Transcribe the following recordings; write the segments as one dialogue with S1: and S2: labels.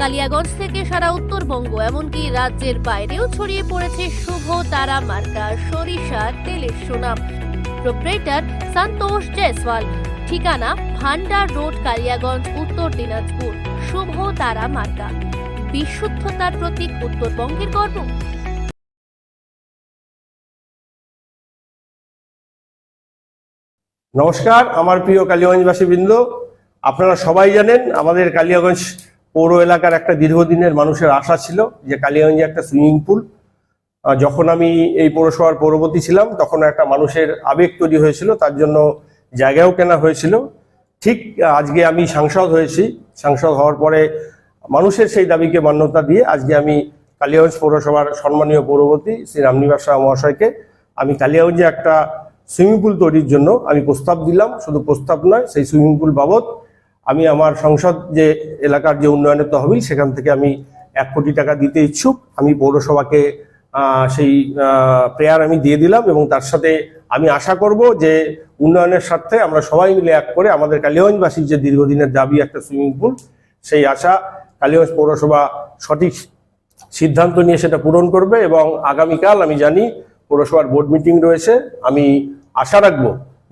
S1: কালিয়াগঞ্জ থেকে সারা উত্তরবঙ্গ, এমনকি রাজ্যের বাইরেও ছড়িয়ে পড়েছে শুভ তারা মার্কা, সরিষা, তেলের সুনাম। প্রোপ্রেটার সন্তোষ জয়সওয়াল। ঠিকানা, ভান্ডার রোড, কালিয়াগঞ্জ, উত্তর দিনাজপুর। শুভ তারা মার্কা। বিশুদ্ধতার প্রতীক উত্তরবঙ্গের গর্ব।
S2: নমস্কার, আমার প্রিয় কালিয়াগঞ্জবাসী বৃন্দ আপনারা সবাই জানেন, আমাদের কালিয়াগঞ্জ পৌর এলাকার একটা দীর্ঘদিনের মানুষের আশা ছিল যে কালিয়াগঞ্জে একটা সুইমিং পুল। যখন আমি এই পৌরসভার পৌরবতী ছিলাম, তখন একটা মানুষের আবেগ তৈরি হয়েছিল, তার জন্য জায়গাও কেনা হয়েছিল। ঠিক আজকে আমি সাংসদ হয়েছি। সাংসদ হওয়ার পরে মানুষের সেই দাবিকে মান্যতা দিয়ে আজকে আমি কালিয়াগঞ্জ পৌরসভার সম্মানীয় পৌরবতী শ্রী রামনিবাস মহাশয়কে আমি কালিয়াগঞ্জে একটা সুইমিং পুল তৈরির জন্য আমি প্রস্তাব দিলাম। শুধু প্রস্তাব নয়, সেই সুইমিং পুল বাবদ আমি আমার সংসদ যে এলাকার যে উন্নয়নের তহবিল, সেখান থেকে আমি এক কোটি টাকা দিতে ইচ্ছুক। আমি পৌরসভাকে সেই প্রেয়ার আমি দিয়ে দিলাম এবং তার সাথে আমি আশা করব যে উন্নয়নের স্বার্থে আমরা সবাই মিলে এক করে আমাদের কালিগঞ্জবাসীর যে দীর্ঘদিনের দাবি একটা সুইমিং পুল, সেই আশা কালিগঞ্জ পৌরসভা সঠিক সিদ্ধান্ত নিয়ে সেটা পূরণ করবে এবং আগামীকাল আমি জানি পৌরসভার বোর্ড মিটিং রয়েছে। আমি আশা রাখব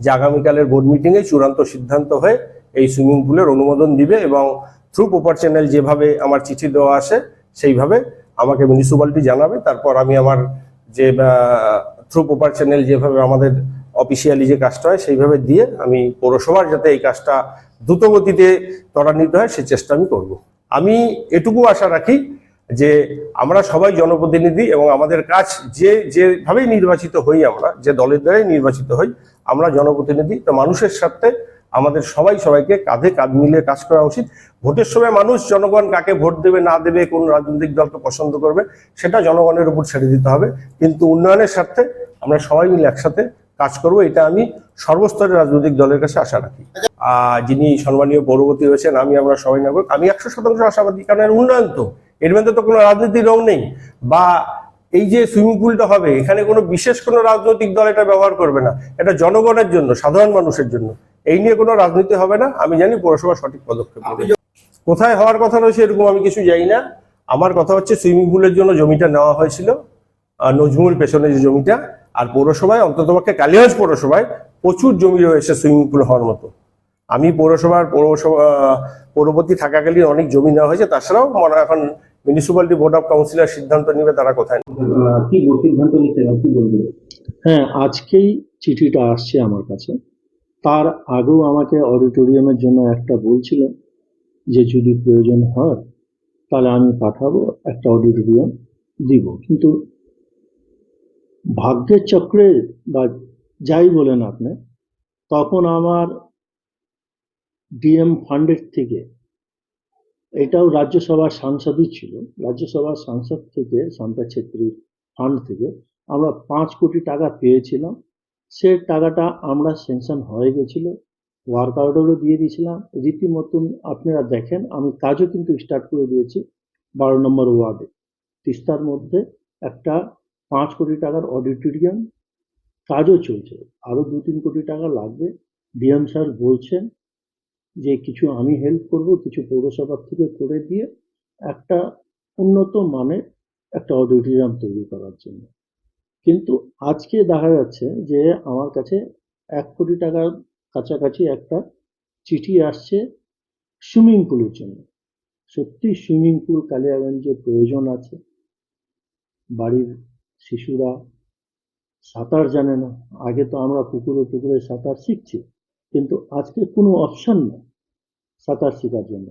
S2: যে আগামীকালের বোর্ড মিটিংয়ে চূড়ান্ত সিদ্ধান্ত হয়ে এই সুইমিং পুলের অনুমোদন দিবে এবং থ্রু প্রপার চ্যানেল যেভাবে আমার চিঠি দেওয়া আসে, সেইভাবে আমাকে মিউনিসিপ্যালিটি জানাবে। তারপর আমি আমার যে থ্রু প্রপার চ্যানেল যেভাবে আমাদের অফিসিয়ালি যে কাজটা হয়, সেইভাবে দিয়ে আমি পৌরসভার যাতে এই কাজটা দ্রুত গতিতে ত্বরান্বিত হয়, সে চেষ্টা আমি করব। আমি এটুকু আশা রাখি যে আমরা সবাই জনপ্রতিনিধি এবং আমাদের কাজ যে, যেভাবেই নির্বাচিত হই আমরা, যে দলের দ্বারাই নির্বাচিত হই, আমরা জনপ্রতিনিধি। তো মানুষের স্বার্থে আমাদের সবাই সবাইকে কাঁধে কাঁধ মিলিয়ে কাজ করা উচিত। ভোটের সময় মানুষ জনগণ কাকে ভোট দেবে, না দেবে, কোন রাজনৈতিক দলকে পছন্দ করবে, সেটা জনগণের উপর ছেড়ে দিতে হবে। কিন্তু উন্নয়নের স্বার্থে আমরা সবাই মিলে একসাথে কাজ করব, এটা আমি সর্বস্তরের রাজনৈতিক দলের কাছে আশা রাখি। যিনি সম্মানীয় পৌরবতী হয়েছেন আমি, আমরা সবাই নাগরিক, আমি একশো শতাংশ আশাবাদী, কারণ এর উন্নয়ন তো। এর মধ্যে তো কোনো রাজনীতির রং নেই। বা এই যে সুইমিং পুলটা হবে, এখানে কোনো বিশেষ কোনো রাজনৈতিক দল এটা ব্যবহার করবে না। এটা জনগণের জন্য, সাধারণ মানুষের জন্য। এই নিয়ে কোনো রাজনীতি হবে না। আমি জানি পৌরসভা সঠিক পদক্ষেপ নেবে। কোথায় হওয়ার কথা রয়েছে এরকম আমি কিছু জানি না। আমার কথা হচ্ছে সুইমিং পুলের জন্য জমিটা নেওয়া হয়েছিল নজমুল পেছনে যে জমিটা আর পৌরসভায় অন্ততপক্ষে কালিগঞ্জ পৌরসভায় প্রচুর জমি রয়েছে সুইমিং পুল হওয়ার মতো। আমি পৌরসভার পৌরসভা পৌরবর্তী থাকাকালীন অনেক জমি নেওয়া হয়েছে তাছাড়াও মনে হয় এখন মিউনিসিপ্যালিটি বোর্ড অফ কাউন্সিলের সিদ্ধান্ত নিবে তারা কোথায়
S3: হ্যাঁ আজকেই চিঠিটা আসছে আমার কাছে।
S4: তার আগেও আমাকে অডিটোরিয়ামের জন্য একটা বলছিলেন যে যদি প্রয়োজন হয়, তাহলে আমি পাঠাবো, একটা অডিটোরিয়াম দিব। কিন্তু ভাগ্যের চক্রে বা যাই বলেন আপনি, তখন আমার ডিএম ফান্ডের থেকে, এটাও রাজ্যসভার সাংসদই ছিল, রাজ্যসভার সাংসদ থেকে শান্তা ছেত্রীর ফান্ড থেকে, আমরা পাঁচ কোটি টাকা পেয়েছিলাম। সে টাকাটা আমরা স্যাংশন হয়ে গেছিল ওয়ার্ক অর্ডারও দিয়ে দিয়েছিলাম। রীতিমতন আপনারা দেখেন, আমি কাজও কিন্তু স্টার্ট করে দিয়েছি বারো নম্বর ওয়ার্ডে। তিস্তার মধ্যে একটা পাঁচ কোটি টাকার অডিটোরিয়াম কাজও চলছে। আরও দু তিন কোটি টাকা লাগবে। ডিএম স্যার বলছেন যে কিছু আমি হেল্প করব, কিছু পৌরসভার থেকে করে দিয়ে একটা উন্নত মানের একটা অডিটোরিয়াম তৈরি করার জন্য। কিন্তু আজকে দেখা যাচ্ছে যে আমার কাছে এক কোটি টাকার কাছাকাছি একটা চিঠি আসছে সুইমিং পুলের জন্য। সত্যি সুইমিং পুল, কালিয়াগঞ্জে প্রয়োজন আছে। বাড়ির শিশুরা সাঁতার জানে না। আগে তো আমরা পুকুরে পুকুরে সাঁতার শিখছি, কিন্তু আজকে কোনো অপশন নেই সাঁতার শেখার জন্য।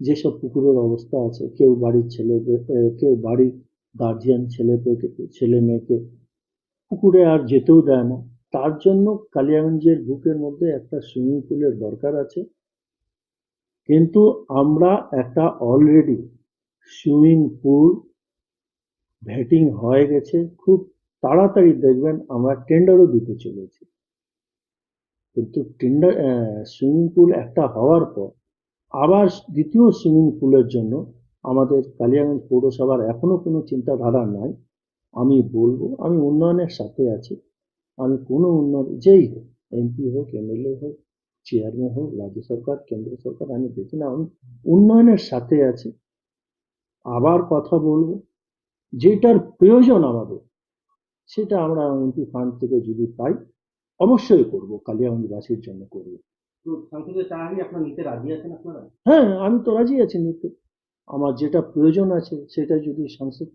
S4: যেসব পুকুরের অবস্থা আছে, কেউ বাড়ির ছেলে কেউ বাড়ির গার্জিয়ান ছেলে ছেলে মেয়েকে পুকুরে আর যেতেও দেয় না। তার জন্য কালিয়াগঞ্জের বুকের মধ্যে একটা সুইমিং পুলের দরকার আছে। কিন্তু আমরা একটা অলরেডি সুইমিং পুল ভেটিং হয়ে গেছে। খুব তাড়াতাড়ি দেখবেন আমরা টেন্ডারও দিতে চলেছি। কিন্তু টেন্ডার সুইমিং পুল একটা হওয়ার পর আবার দ্বিতীয় সুইমিং পুলের জন্য আমাদের কালিয়াগঞ্জ পৌরসভার এখনও কোনো চিন্তাধারা নাই। আমি বলব আমি উন্নয়নের সাথে আছি। আমি কোনো উন্নয়ন যেই হোক এমপি হোক এমএলএ হোক চেয়ারম্যান হোক রাজ্য সরকার কেন্দ্র সরকার আমি দেখি না আমি উন্নয়নের সাথে আছি। আবার কথা বলব যেটার প্রয়োজন আমাদের সেটা আমরা এমপি ফান্ড থেকে যদি পাই অবশ্যই করব কালিয়াগঞ্জবাসীর জন্য করব।
S3: তো সাংসদের চাকরি আপনার নিতে রাজি আছেন আপনারা?
S4: হ্যাঁ আমি তো রাজি আছি নিতে। আমার যেটা প্রয়োজন আছে সেটা যদি সংসদ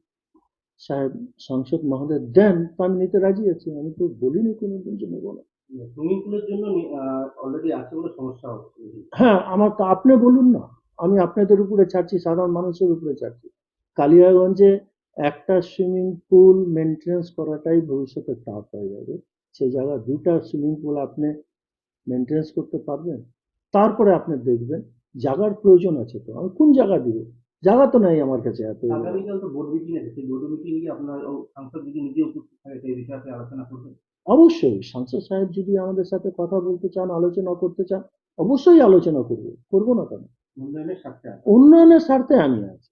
S4: সাহেব সংসদ মহোদয় দেন তা আমি নিতে রাজি আছি। আমি তো বলিনি কোনোদিন যে নেব না।
S3: সুইমিং পুলের জন্য অলরেডি আছে বলে সমস্যা হচ্ছে।
S4: হ্যাঁ আমার তো আপনি বলুন না। আমি আপনাদের উপরে ছাড়ছি সাধারণ মানুষের উপরে ছাড়ছি। কালিয়াগঞ্জে একটা সুইমিং পুল মেনটেন্স করাটাই ভবিষ্যতে টাফ হয়ে যাবে। সেই জায়গায় দুটা সুইমিং পুল আপনি মেনটেন্স করতে পারবেন। তারপরে আপনি দেখবেন। জায়গার প্রয়োজন আছে তো আমি কোন জায়গা দিব? জায়গা তো নাই আমার কাছে এত।
S3: আগামীকাল তো বোর্ড মিটিং আছে সেই বোর্ড মিটিং এ আপনার ও সাংসদ যদি নিজে উপস্থিত থাকে সেই বিষয়ে আলোচনা করবেন।
S4: অবশ্যই সাংসদ সাহেব যদি আমাদের সাথে কথা বলতে চান আলোচনা করতে চান অবশ্যই আলোচনা করব। করব না কেন?
S3: উন্নয়নের স্বার্থে
S4: উন্নয়নের স্বার্থে আমি আছি।